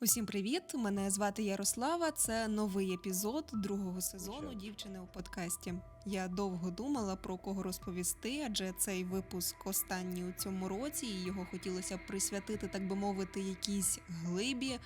Усім привіт! Мене звати Ярослава. Це новий епізод другого сезону дівчини у подкасті. Я довго думала про кого розповісти, адже цей випуск останній у цьому році, і його хотілося присвятити, так би мовити, якійсь глибі.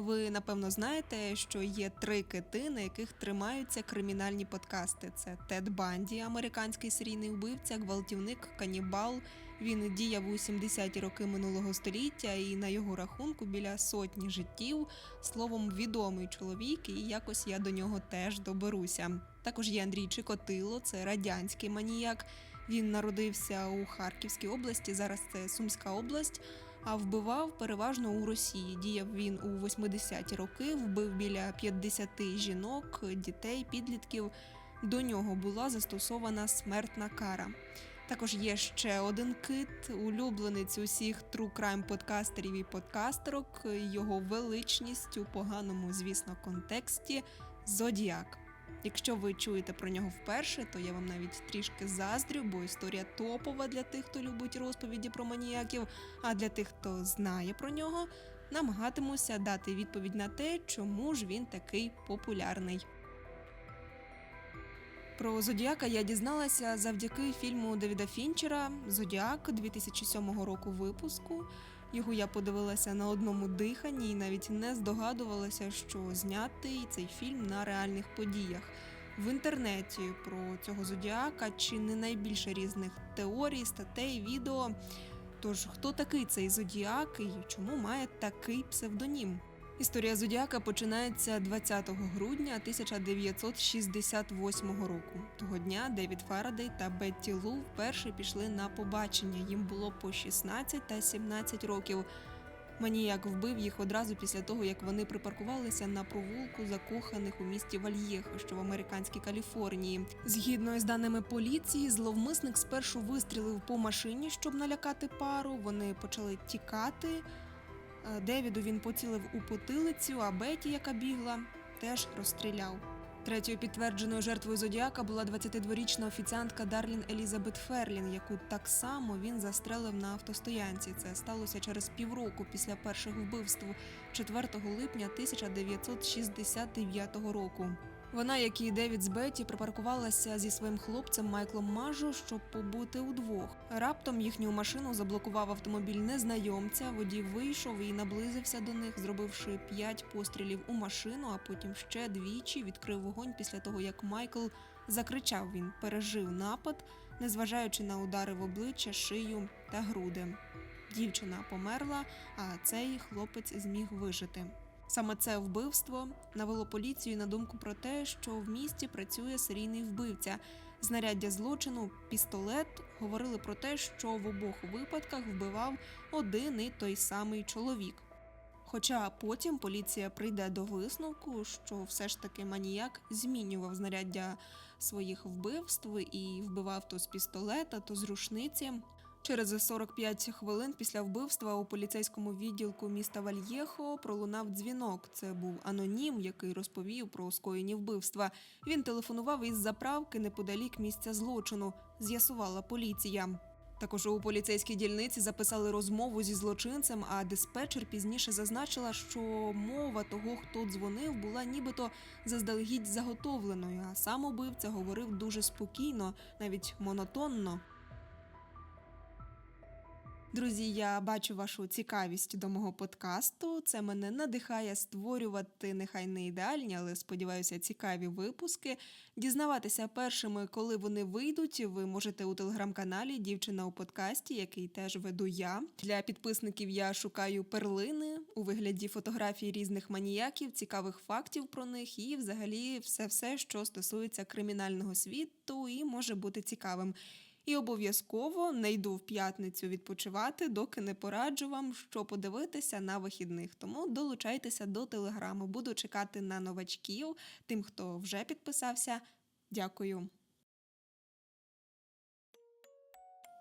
Ви напевно знаєте, що є три кити, на яких тримаються кримінальні подкасти: це Тед Банді, американський серійний вбивця, гвалтівник, канібал. Він діяв у 70-ті роки минулого століття, і на його рахунку біля сотні життів. Словом, відомий чоловік, і якось я до нього теж доберуся. Також є Андрій Чикотило, це радянський маніяк. Він народився у Харківській області, зараз це Сумська область, а вбивав переважно у Росії. Діяв він у 80-ті роки, вбив біля 50 жінок, дітей, підлітків. До нього була застосована смертна кара. Також є ще один кит, улюбленець усіх true crime подкастерів і подкастерок. Його величність у поганому, звісно, контексті Зодіак. Якщо ви чуєте про нього вперше, то я вам навіть трішки заздрю, бо історія топова для тих, хто любить розповіді про маніяків. А для тих, хто знає про нього, намагатимуся дати відповідь на те, чому ж він такий популярний. Про Зодіака я дізналася завдяки фільму Девіда Фінчера Зодіак 2007 року випуску. Його я подивилася на одному диханні і навіть не здогадувалася, що знятий цей фільм на реальних подіях. В інтернеті про цього зодіака чи не найбільше різних теорій, статей, відео. Тож, хто такий цей зодіак і чому має такий псевдонім? Історія зодіака починається 20 грудня 1968 року. Того дня Девід Фарадей та Бетті Лу вперше пішли на побачення. Їм було по 16 та 17 років. Маніяк вбив їх одразу після того, як вони припаркувалися на провулку закоханих у місті Вальєхо, що в американській Каліфорнії. Згідно із даними поліції, зловмисник спершу вистрілив по машині, щоб налякати пару. Вони почали тікати. Е, Девіду він поцілив у потилицю, а Беті, яка бігла, теж розстріляв. Третьою підтвердженою жертвою зодіака була 22-річна офіціантка Дарлін Елізабет Ферлін, яку так само він застрелив на автостоянці. Це сталося через півроку після першого вбивств 4 липня 1969 року. Вона, як і Девід з Беті, припаркувалася зі своїм хлопцем Майклом Мажо, щоб побути удвох. Раптом їхню машину заблокував автомобіль незнайомця. Водій вийшов і наблизився до них, зробивши п'ять пострілів у машину, а потім ще двічі відкрив вогонь після того, як Майкл закричав. Він пережив напад, незважаючи на удари в обличчя, шию та груди. Дівчина померла, а цей хлопець зміг вижити. Саме це вбивство навело поліцію на думку про те, що в місті працює серійний вбивця. Знаряддя злочину, пістолет говорили про те, що в обох випадках вбивав один і той самий чоловік. Хоча потім поліція прийде до висновку, що все ж таки маніяк змінював знаряддя своїх вбивств і вбивав то з пістолета, то з рушниці. Через 45 хвилин після вбивства у поліцейському відділку міста Вальєхо пролунав дзвінок. Це був анонім, який розповів про скоєні вбивства. Він телефонував із заправки неподалік місця злочину. З'ясувала поліція. Також у поліцейській дільниці записали розмову зі злочинцем, а диспетчер пізніше зазначила, що мова того, хто дзвонив, була нібито заздалегідь заготовленою, а сам убивця говорив дуже спокійно, навіть монотонно. Друзі, я бачу вашу цікавість до мого подкасту. Це мене надихає створювати нехай не ідеальні, але сподіваюся, цікаві випуски. Дізнаватися першими, коли вони вийдуть, ви можете у телеграм-каналі Дівчина у подкасті, який теж веду я. Для підписників я шукаю перлини у вигляді фотографій різних маніяків, цікавих фактів про них і, взагалі, все, все, що стосується кримінального світу, і може бути цікавим. І обов'язково не йду в п'ятницю відпочивати, доки не пораджу вам, що подивитися на вихідних. Тому долучайтеся до телеграму. Буду чекати на новачків, тим, хто вже підписався. Дякую.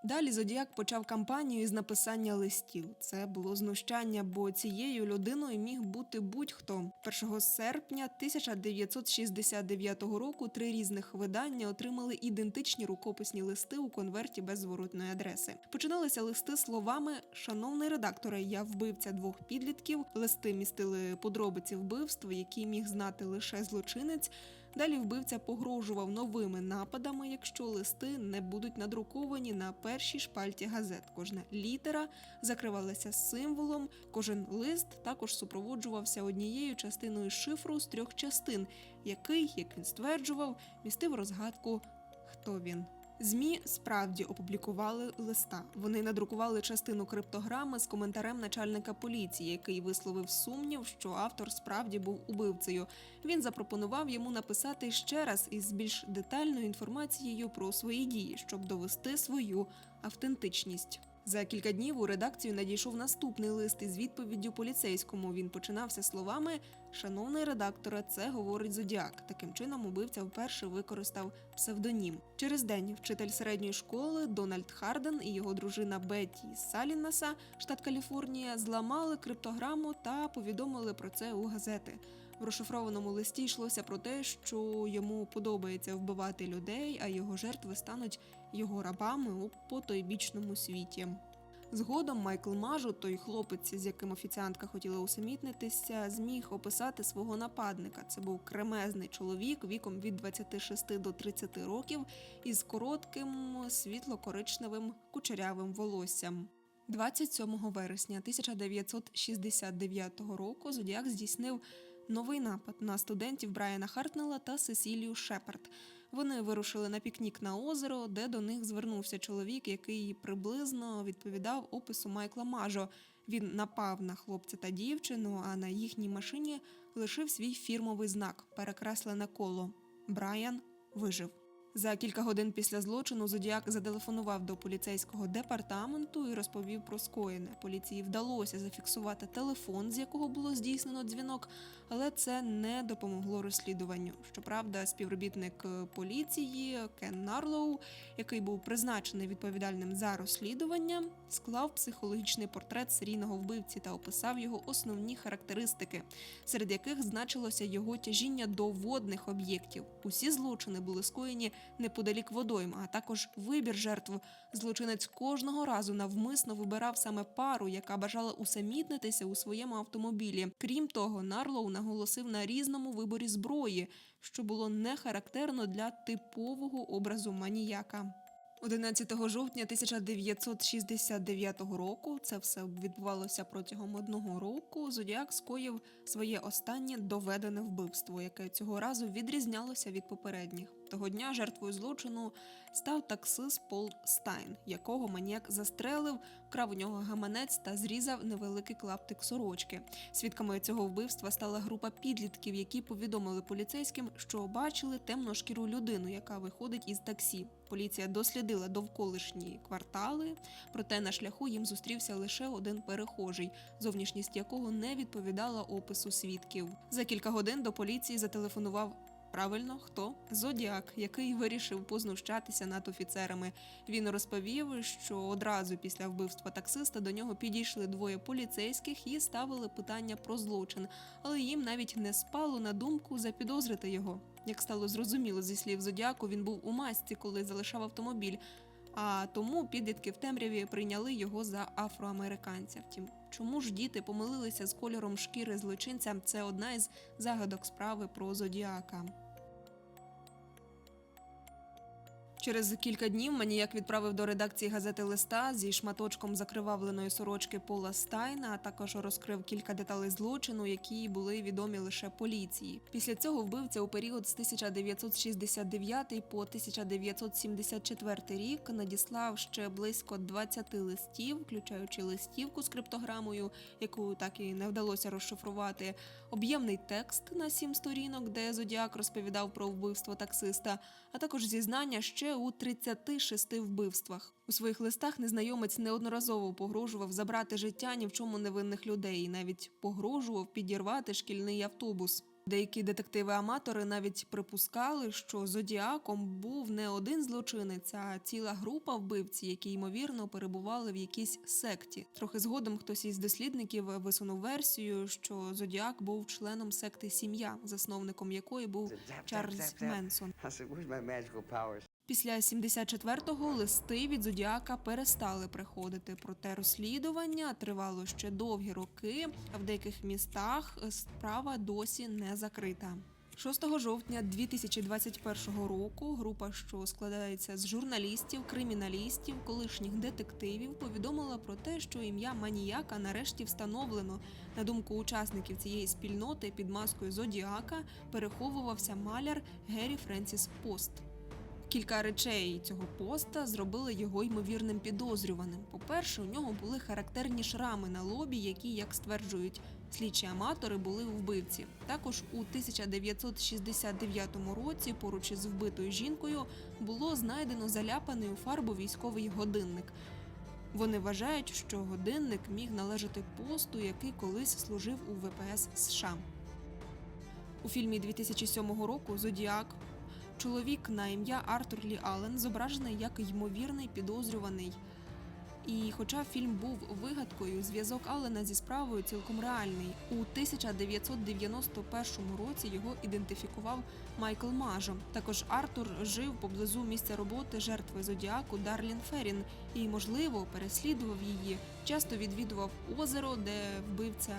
Далі Зодіак почав кампанію з написання листів. Це було знущання, бо цією людиною міг бути будь-хто. 1 серпня 1969 року три різних видання отримали ідентичні рукописні листи у конверті без зворотної адреси. Починалися листи словами Шановний редакторе, я вбивця двох підлітків. Листи містили подробиці вбивств, які міг знати лише злочинець. Далі вбивця погрожував новими нападами, якщо листи не будуть надруковані на першій шпальті газет. Кожна літера закривалася символом. Кожен лист також супроводжувався однією частиною шифру з трьох частин, який, як він стверджував, містив розгадку, хто він. ЗМІ справді опублікували листа. Вони надрукували частину криптограми з коментарем начальника поліції, який висловив сумнів, що автор справді був убивцею. Він запропонував йому написати ще раз із більш детальною інформацією про свої дії, щоб довести свою автентичність. За кілька днів у редакцію надійшов наступний лист із відповіддю поліцейському. Він починався словами Шановний редакторе, це говорить Зодіак. Таким чином, убивця вперше використав псевдонім. Через день вчитель середньої школи Дональд Харден і його дружина Бетті Салінаса, штат Каліфорнія, зламали криптограму та повідомили про це у газети. В розшифрованому листі йшлося про те, що йому подобається вбивати людей, а його жертви стануть його рабами у потойбічному світі. Згодом Майкл Мажу, той хлопець, з яким офіціантка хотіла усамітнитися, зміг описати свого нападника. Це був кремезний чоловік віком від 26 до 30 років із коротким світло-коричневим кучерявим волоссям. 27 вересня 1969 року Зодіак здійснив новий напад на студентів Брайана Хартнела та Сесілію Шепард. Вони вирушили на пікнік на озеро, де до них звернувся чоловік, який приблизно відповідав опису Майкла Мажо. Він напав на хлопця та дівчину, а на їхній машині лишив свій фірмовий знак перекреслене коло. Брайан вижив. За кілька годин після злочину Зодіак зателефонував до поліцейського департаменту і розповів про скоєне. Поліції вдалося зафіксувати телефон, з якого було здійснено дзвінок, але це не допомогло розслідуванню. Щоправда, співробітник е, поліції Кен Нарлоу, який був призначений відповідальним за розслідування, склав психологічний портрет серійного вбивці та описав його основні характеристики, серед яких значилося його тяжіння до водних об'єктів. Усі злочини були скоєні неподалік водойм, а також вибір жертв. Злочинець кожного разу навмисно вибирав саме пару, яка бажала усамітнитися у своєму автомобілі. Крім того, Нарлоу наголосив на різному виборі зброї, що було не характерно для типового образу маніяка. 11 жовтня 1969 року це все відбувалося протягом одного року. Зодіак скоїв своє останнє доведене вбивство, яке цього разу відрізнялося від попередніх. Того дня жертвою злочину став таксист Пол Стайн, якого маніяк застрелив, вкрав у нього гаманець та зрізав невеликий клаптик сорочки. Свідками цього вбивства стала група підлітків, які повідомили поліцейським, що бачили темношкіру людину, яка виходить із таксі. Поліція дослідила довколишні квартали, проте на шляху їм зустрівся лише один перехожий, зовнішність якого не відповідала опису свідків. За кілька годин до поліції зателефонував. Правильно, хто Зодіак, який вирішив познущатися над офіцерами. Він розповів, що одразу після вбивства таксиста до нього підійшли двоє поліцейських і ставили питання про злочин, але їм навіть не спало на думку запідозрити його. Як стало зрозуміло зі слів Зодіаку, він був у масці, коли залишав автомобіль. А тому підлітки в темряві прийняли його за афроамериканця. Втім, чому ж діти помилилися з кольором шкіри злочинця? Це одна із загадок справи про Зодіака. Через кілька днів маніяк відправив до редакції газети листа зі шматочком закривавленої сорочки Пола Стайна, а також розкрив кілька деталей злочину, які були відомі лише поліції. Після цього вбивця у період з 1969 по 1974 рік надіслав ще близько 20 листів, включаючи листівку з криптограмою, яку так і не вдалося розшифрувати, об'ємний текст на сім сторінок, де Зодіак розповідав про вбивство таксиста, а також зізнання ще у 36 вбивствах. У своїх листах незнайомець неодноразово погрожував забрати життя ні в чому невинних людей, і навіть погрожував підірвати шкільний автобус. Деякі детективи-аматори навіть припускали, що зодіаком був не один злочинець, а ціла група вбивців, які ймовірно перебували в якійсь секті. Трохи згодом хтось із дослідників висунув версію, що зодіак був членом секти сім'я, засновником якої був Чарльз Менсон. Після 74-го листи від Зодіака перестали приходити. Проте розслідування тривало ще довгі роки, а в деяких містах справа досі не закрита. 6 жовтня 2021 року група, що складається з журналістів, криміналістів, колишніх детективів, повідомила про те, що ім'я маніяка нарешті встановлено. На думку учасників цієї спільноти під маскою Зодіака переховувався маляр Геррі Френсіс Пост. Кілька речей цього поста зробили його ймовірним підозрюваним. По-перше, у нього були характерні шрами на лобі, які, як стверджують слідчі аматори, були у вбивці. Також у 1969 році, поруч із вбитою жінкою, було знайдено заляпаний у фарбу військовий годинник. Вони вважають, що годинник міг належати посту, який колись служив у ВПС США. У фільмі 2007 року Зодіак Чоловік на ім'я Артур Лі Аллен зображений як ймовірний підозрюваний. І хоча фільм був вигадкою, зв'язок Аллена зі справою цілком реальний. У 1991 році його ідентифікував Майкл Мажо. Також Артур жив поблизу місця роботи жертви зодіаку Дарлін Феррін і, можливо, переслідував її. Часто відвідував озеро, де вбивця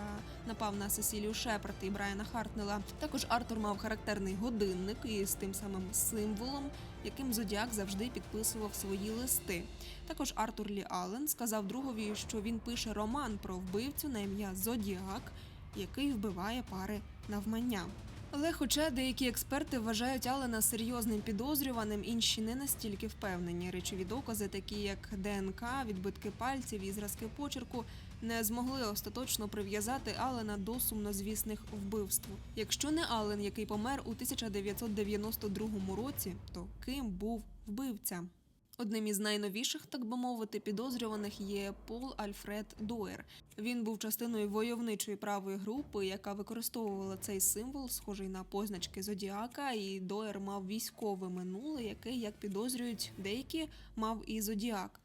напав на Сесілію Шепард і Брайана Хартнела. Також Артур мав характерний годинник із тим самим символом, яким зодіак завжди підписував свої листи. Також Артур Лі Аллен сказав другові, що він пише роман про вбивцю на ім'я Зодіак, який вбиває пари навмання. Але, хоча деякі експерти вважають Аллена серйозним підозрюваним, інші не настільки впевнені. Речові докази, такі як ДНК, відбитки пальців і зразки почерку, не змогли остаточно прив'язати Аллена до сумнозвісних вбивств. Якщо не Аллен, який помер у 1992 році, то ким був вбивця? Одним із найновіших, так би мовити, підозрюваних є Пол Альфред Дуер. Він був частиною войовничої правої групи, яка використовувала цей символ, схожий на позначки зодіака. І Доер мав військове минуле, яке, як підозрюють деякі, мав і зодіак.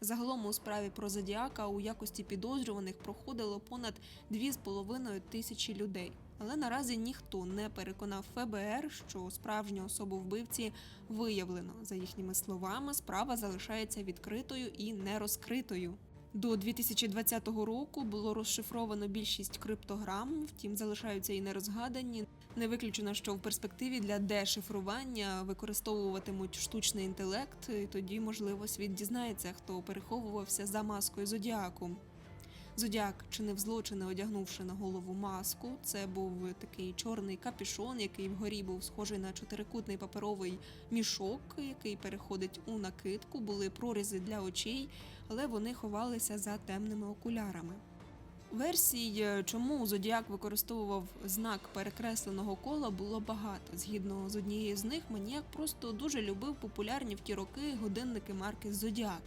Загалом у справі про зодіака у якості підозрюваних проходило понад 2,5 тисячі людей. Але наразі ніхто не переконав ФБР, що справжню особу вбивці виявлено. За їхніми словами, справа залишається відкритою і нерозкритою. До 2020 року було розшифровано більшість криптограм, втім залишаються і нерозгадані. Не виключено, що в перспективі для дешифрування використовуватимуть штучний інтелект. І тоді, можливо, світ дізнається, хто переховувався за маскою зодіаку. Зодіак чинив злочини, одягнувши на голову маску. Це був такий чорний капюшон, який вгорі був схожий на чотирикутний паперовий мішок, який переходить у накидку. Були прорізи для очей, але вони ховалися за темними окулярами. Версій, е, чому Зодіак використовував знак перекресленого кола, було багато. Згідно з однією з них, маніяк просто дуже любив популярні в ті роки годинники марки Зодіак.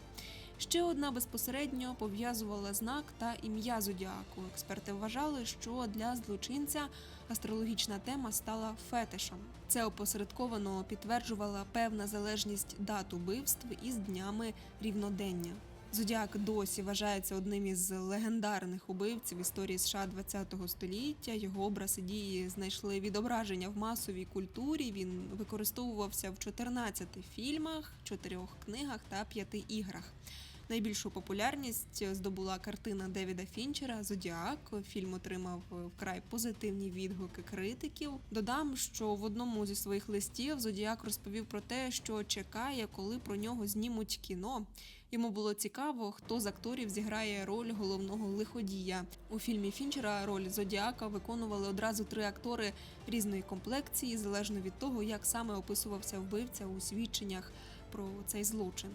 Ще одна безпосередньо пов'язувала знак та ім'я зодіаку. Експерти вважали, що для злочинця астрологічна тема стала фетишем. Це опосередковано підтверджувала певна залежність дат убивств із днями рівнодення. Зодіак досі вважається одним із легендарних убивців історії США ХХ століття. Його образ і дії знайшли відображення в масовій культурі. Він використовувався в 14 фільмах, 4 книгах та 5 іграх. Найбільшу популярність здобула картина Девіда Фінчера Зодіак. Фільм отримав вкрай позитивні відгуки критиків. Додам, що в одному зі своїх листів Зодіак розповів про те, що чекає, коли про нього знімуть кіно. Йому було цікаво, хто з акторів зіграє роль головного лиходія. У фільмі Фінчера роль Зодіака виконували одразу три актори різної комплекції, залежно від того, як саме описувався вбивця у свідченнях про цей злочин.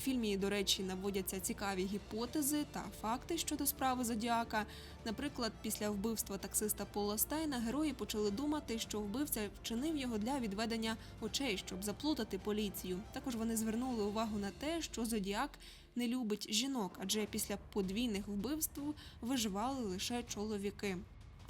У фільмі, до речі, наводяться цікаві гіпотези та факти щодо справи Зодіака. Наприклад, після вбивства таксиста Пола Стайна герої почали думати, що вбивця вчинив його для відведення очей, щоб заплутати поліцію. Також вони звернули увагу на те, що Зодіак не любить жінок, адже після подвійних вбивств виживали лише чоловіки.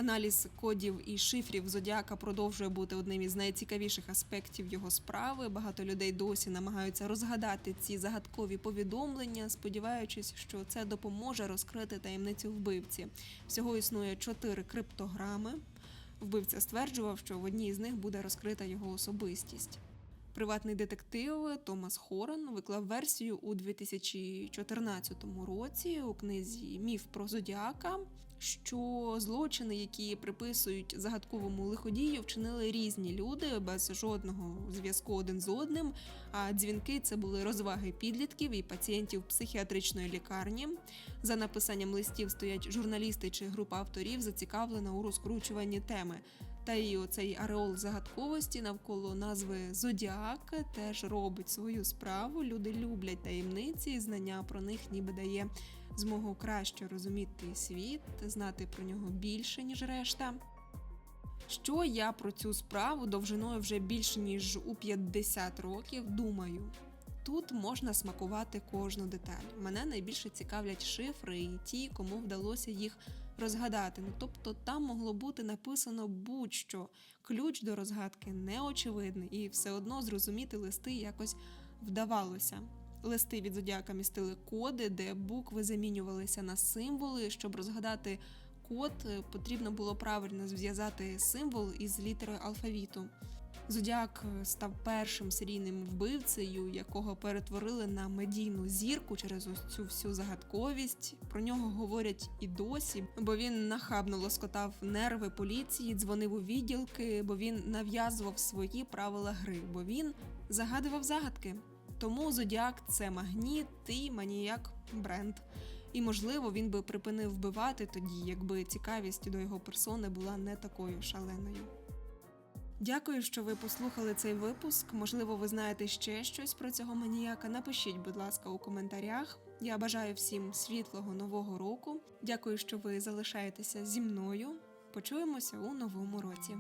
Аналіз кодів і шифрів зодіака продовжує бути одним із найцікавіших аспектів його справи. Багато людей досі намагаються розгадати ці загадкові повідомлення, сподіваючись, що це допоможе розкрити таємницю вбивці. Всього існує чотири криптограми. Вбивця стверджував, що в одній з них буде розкрита його особистість. Приватний детектив Томас Хорен виклав версію у 2014 році у книзі Міф про зодіака, що злочини, які приписують загадковому лиходію, вчинили різні люди без жодного зв'язку один з одним. А дзвінки це були розваги підлітків і пацієнтів психіатричної лікарні. За написанням листів стоять журналісти чи група авторів, зацікавлена у розкручуванні теми. Та й оцей ареол загадковості навколо назви Зодіак теж робить свою справу. Люди люблять таємниці, знання про них ніби дає змогу краще розуміти світ, знати про нього більше, ніж решта. Що я про цю справу довжиною вже більше ніж у 50 років думаю. Тут можна смакувати кожну деталь. Мене найбільше цікавлять шифри і ті, кому вдалося їх розгадати. Ну тобто там могло бути написано будь-що. Ключ до розгадки неочевидний, і все одно зрозуміти листи якось вдавалося. Листи від зодіака містили коди, де букви замінювалися на символи. Щоб розгадати код, е, потрібно було правильно зв'язати символ із літерою алфавіту. Зодіак е, став першим серійним вбивцею, якого перетворили на медійну зірку через ось цю всю загадковість. Про нього говорять і досі, бо він нахабно лоскотав нерви поліції, дзвонив у відділки, бо він нав'язував свої правила гри, бо він загадував загадки. Тому зодіак це магніт і маніяк бренд. І можливо він би припинив вбивати тоді, якби цікавість до його персони була не такою шаленою. Дякую, що ви послухали цей випуск. Можливо, ви знаєте ще щось про цього маніяка. Напишіть, будь ласка, у коментарях. Я бажаю всім світлого нового року. Дякую, що ви залишаєтеся зі мною. Почуємося у новому році.